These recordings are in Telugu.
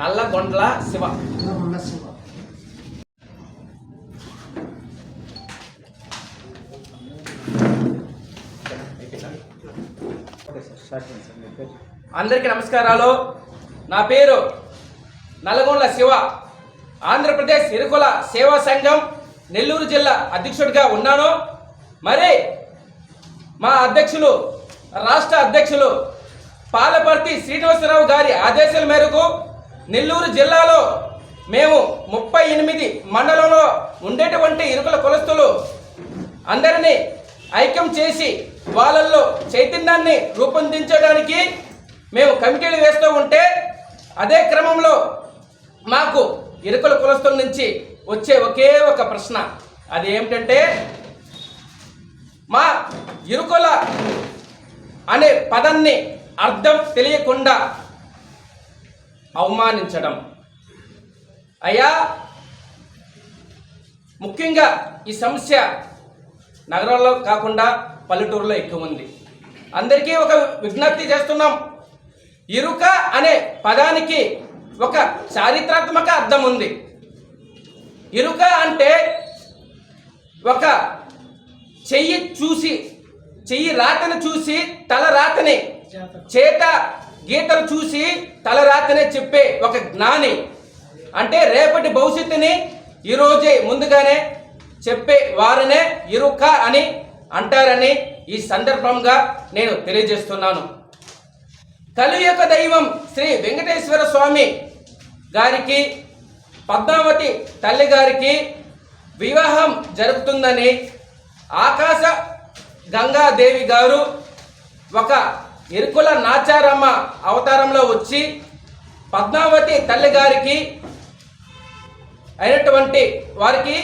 నల్లగొండ్ల శివ శివ. అందరికీ నమస్కారాలు. నా పేరు నల్గొండ శివ. ఆంధ్రప్రదేశ్ ఇరుకుల సేవా సంఘం నెల్లూరు జిల్లా అధ్యక్షుడిగా ఉన్నాను. మరి మా అధ్యక్షులు రాష్ట్ర అధ్యక్షులు పాలపర్తి శ్రీనివాసరావు గారి ఆదేశాల మేరకు నెల్లూరు జిల్లాలో మేము ముప్పై ఎనిమిది మండలంలో ఉండేటువంటి ఇరుకుల కులస్తులు అందరినీ ఐక్యం చేసి వాళ్ళల్లో చైతన్యాన్ని రూపొందించడానికి మేము కమిటీలు వేస్తూ ఉంటే అదే క్రమంలో మాకు ఇరుకుల కులస్తుల నుంచి వచ్చే ఒకే ఒక ప్రశ్న. అది ఏమిటంటే మా ఇరుకుల అనే పదాన్ని అర్థం తెలియకుండా అవమానించడం. అయ్యా ముఖ్యంగా ఈ సమస్య నగరంలో కాకుండా పల్లెటూరులో ఎక్కువ ఉంది. అందరికీ ఒక విజ్ఞప్తి చేస్తున్నాం. ఇరుక అనే పదానికి ఒక చారిత్రాత్మక అర్థం ఉంది. ఇరుక అంటే ఒక చెయ్యి చూసి చెయ్యి రాతను చూసి తల రాతని చేత గీతలు చూసి తల రాతనే చెప్పే ఒక జ్ఞాని. అంటే రేపటి భవిష్యత్తుని ఈరోజే ముందుగానే చెప్పే వారినే ఇరుక అని అంటారని ఈ సందర్భంగా నేను తెలియజేస్తున్నాను. కలియుగ దైవం శ్రీ వెంకటేశ్వర స్వామి గారికి పద్మావతి తల్లి గారికి వివాహం జరుగుతుందని ఆకాశ గంగాదేవి గారు ఒక ఇరుకుల నాచారమ్మ అవతారంలో వచ్చి పద్మావతి తల్లి గారికి అయినటువంటి వారికి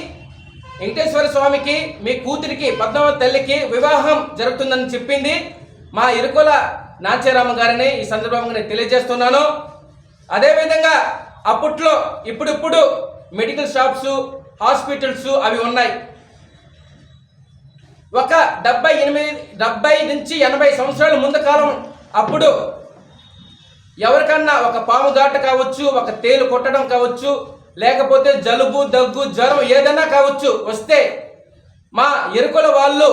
వెంకటేశ్వర స్వామికి మీ కూతురికి పద్మావతి తల్లికి వివాహం జరుగుతుందని చెప్పింది మా ఇరుకుల నాచారామ గారిని ఈ సందర్భంగా నేను తెలియజేస్తున్నాను. అదేవిధంగా అప్పట్లో ఇప్పుడిప్పుడు మెడికల్ షాప్స్ హాస్పిటల్స్ అవి ఉన్నాయి. ఒక డెబ్బై ఎనిమిది డెబ్బై నుంచి ఎనభై సంవత్సరాల ముందు కాలం అప్పుడు ఎవరికన్నా ఒక పాము దాట కావచ్చు ఒక తేలు కొట్టడం కావచ్చు లేకపోతే జలుబు దగ్గు జ్వరం ఏదైనా కావచ్చు వస్తే మా ఎరుకల వాళ్ళు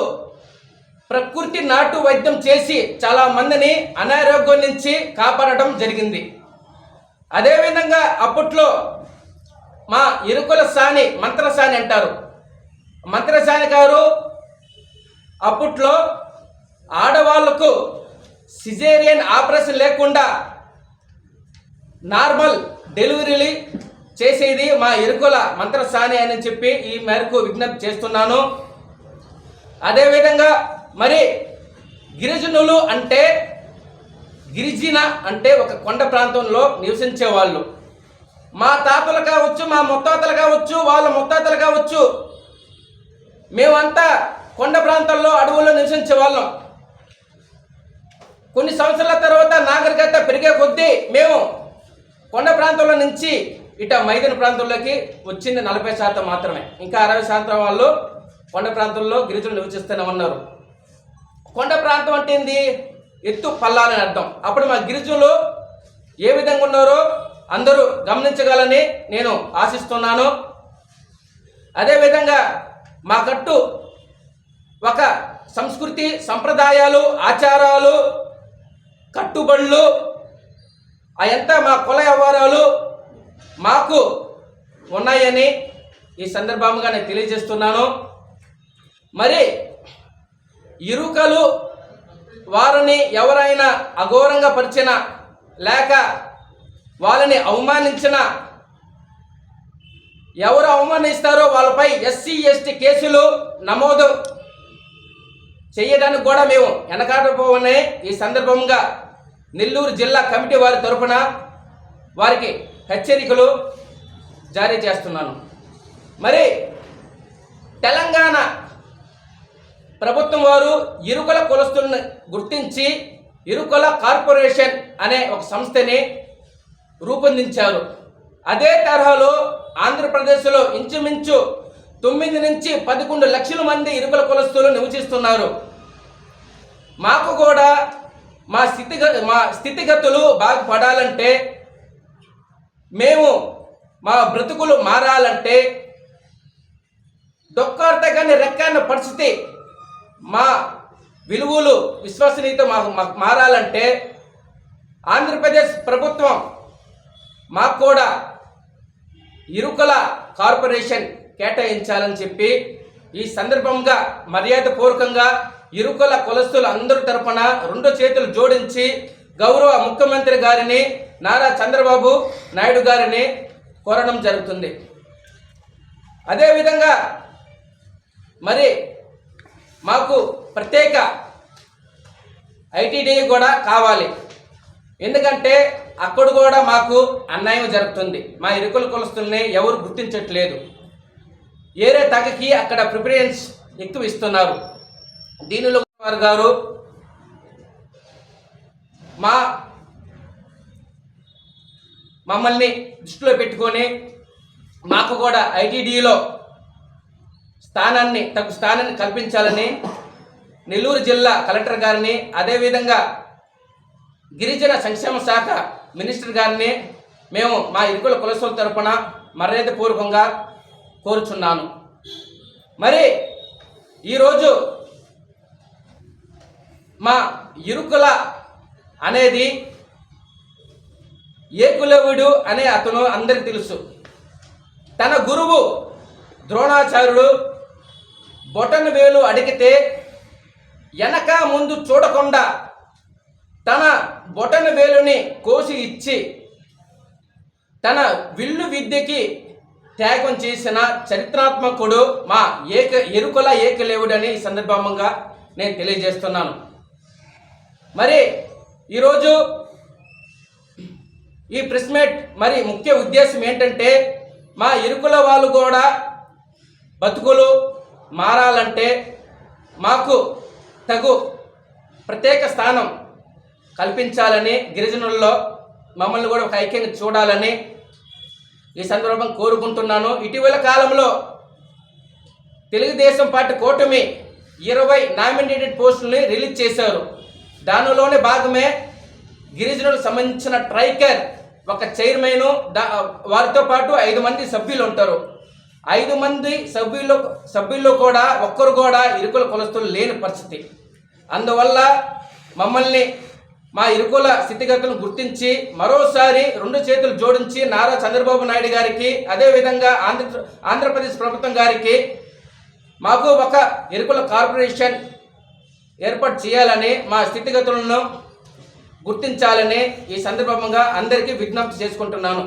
ప్రకృతి నాటు వైద్యం చేసి చాలా మందిని అనారోగ్యం నుంచి కాపాడటం జరిగింది. అదేవిధంగా అప్పట్లో మా ఇరుకుల సాని మంత్రసాని అంటారు. మంత్రసాని గారు అప్పట్లో ఆడవాళ్ళకు సిజేరియన్ ఆపరేషన్ లేకుండా నార్మల్ డెలివరీలు చేసేది మా ఎరుకుల మంత్రసాని అని చెప్పి ఈ మేరకు విజ్ఞప్తి చేస్తున్నాను. అదేవిధంగా మరి గిరిజనులు అంటే గిరిజన అంటే ఒక కొండ ప్రాంతంలో నివసించే వాళ్ళు మా తాతలు కావచ్చు మా ముత్తాతలు కావచ్చు వాళ్ళ ముత్తాతలు కావచ్చు మేమంతా కొండ ప్రాంతాల్లో అడవుల్లో నివసించే వాళ్ళం కొన్ని సంవత్సరాల తర్వాత నాగరికత పెరిగే కొద్దీ మేము కొండ ప్రాంతంలో నుంచి ఇట మైదాన ప్రాంతంలోకి వచ్చింది నలభై శాతం మాత్రమే. ఇంకా అరవై శాతం వాళ్ళు కొండ ప్రాంతంలో గిరిజనులు నివసిస్తూనే ఉన్నారు కొండ ప్రాంతం అంటే ఏంది? ఎత్తు పల్లాలని అర్థం. అప్పుడు మా గిరిజనులు ఏ విధంగా ఉన్నారో అందరూ గమనించగలని నేను ఆశిస్తున్నాను. అదేవిధంగా మా కట్టు ఒక సంస్కృతి సంప్రదాయాలు ఆచారాలు కట్టుబడులు అయంతా మా కుల వ్యవహారాలు మాకు ఉన్నాయని ఈ సందర్భంగా నేను తెలియజేస్తున్నాను. మరి ఇరుకలు వారిని ఎవరైనా అఘోరంగా పరిచిన లేక వాళ్ళని అవమానించిన ఎవరు అవమానిస్తారో వాళ్ళపై ఎస్సీ ఎస్టీ కేసులు నమోదు చేయడానికి కూడా మేము వెనకాడపోవనే ఈ సందర్భంగా నెల్లూరు జిల్లా కమిటీ వారి తరఫున వారికి హెచ్చరికలు జారీ చేస్తున్నాను. మరి తెలంగాణ ప్రభుత్వం వారు ఇరుకుల కొలుస్తున్న గుర్తించి ఇరుకుల కార్పొరేషన్ అనే ఒక సంస్థని రూపొందించారు. అదే తరహాలో ఆంధ్రప్రదేశ్లో ఇంచుమించు తొమ్మిది నుంచి పదకొండు లక్షల మంది ఇరుకుల కులస్తులు నివసిస్తున్నారు. మాకు కూడా మా స్థితిగ మా స్థితిగతులు బాగుపడాలంటే మేము మా బ్రతుకులు మారాలంటే డొక్కార్తగానే రెక్కన్న పరిస్థితి మా విలువలు విశ్వసనీయత మాకు మాకు మారాలంటే ఆంధ్రప్రదేశ్ ప్రభుత్వం మాకు కూడా ఇరుకల కార్పొరేషన్ కేటాయించాలని చెప్పి ఈ సందర్భంగా మర్యాదపూర్వకంగా ఇరుకుల కులస్తులు అందరి తరపున రెండు చేతులు జోడించి గౌరవ ముఖ్యమంత్రి గారిని నారా చంద్రబాబు నాయుడు గారిని కోరడం జరుగుతుంది. అదేవిధంగా మరి మాకు ప్రత్యేక ఐటీడీ కూడా కావాలి. ఎందుకంటే అక్కడ కూడా మాకు అన్యాయం జరుగుతుంది. మా ఇరుకుల కులస్తుల్ని ఎవరు గుర్తించట్లేదు. ఏరే తగకి అక్కడ ప్రిఫరెన్స్ ఎక్కువ ఇస్తున్నారు దీనిలో వారు గారు మా మమ్మల్ని దృష్టిలో పెట్టుకొని మాకు కూడా ఐటీడీలో స్థానాన్ని తగు స్థానాన్ని కల్పించాలని నెల్లూరు జిల్లా కలెక్టర్ గారిని అదేవిధంగా గిరిజన సంక్షేమ శాఖ మినిస్టర్ గారిని మేము మా ఇరుకుల కులస్తుల తరపున మర్యాదపూర్వకంగా కోరుచున్నాను. మరి ఈరోజు మా ఇరుకుల అనేది ఏకులవుడు అనే అతను అందరికి తెలుసు. తన గురువు ద్రోణాచార్యుడు బొటన్ వేలు అడిగితే వెనక ముందు చూడకుండా తన బొటన్ వేలుని కోసి ఇచ్చి తన విల్లు విద్యకి త్యాగం చేసిన చరిత్రాత్మకుడు మా ఏక ఎరుకల ఏకలేవుడని ఈ సందర్భంగా నేను తెలియజేస్తున్నాను. మరి ఈరోజు ఈ ప్రెస్మేట్ మరి ముఖ్య ఉద్దేశం ఏంటంటే మా ఇరుకుల వాళ్ళు కూడా బతుకులు మారాలంటే మాకు తగు ప్రత్యేక స్థానం కల్పించాలని గిరిజనుల్లో మమ్మల్ని కూడా ఒక ఐక్యంగా చూడాలని ఈ సందర్భం కోరుకుంటున్నాను. ఇటీవల కాలంలో తెలుగుదేశం పార్టీ కూటమి ఇరవై నామినేటెడ్ పోస్టుల్ని రిలీజ్ చేశారు. దానిలోనే భాగమే గిరిజనులకు సంబంధించిన ట్రైకర్ ఒక చైర్మన్ వారితో పాటు ఐదు మంది సభ్యులు ఉంటారు. ఐదు మంది సభ్యుల్లో సభ్యుల్లో కూడా ఒక్కరు కూడా ఇరుకుల కొలస్తులు లేని పరిస్థితి. అందువల్ల మమ్మల్ని మా ఇరుకుల స్థితిగతులను గుర్తించి మరోసారి రెండు చేతులు జోడించి నారా చంద్రబాబు నాయుడు గారికి అదేవిధంగా ఆంధ్ర ఆంధ్రప్రదేశ్ ప్రభుత్వం గారికి మాకు ఒక ఇరుకుల కార్పొరేషన్ ఏర్పాటు చేయాలని మా స్థితిగతులను గుర్తించాలని ఈ సందర్భంగా అందరికీ విజ్ఞప్తి చేసుకుంటున్నాను.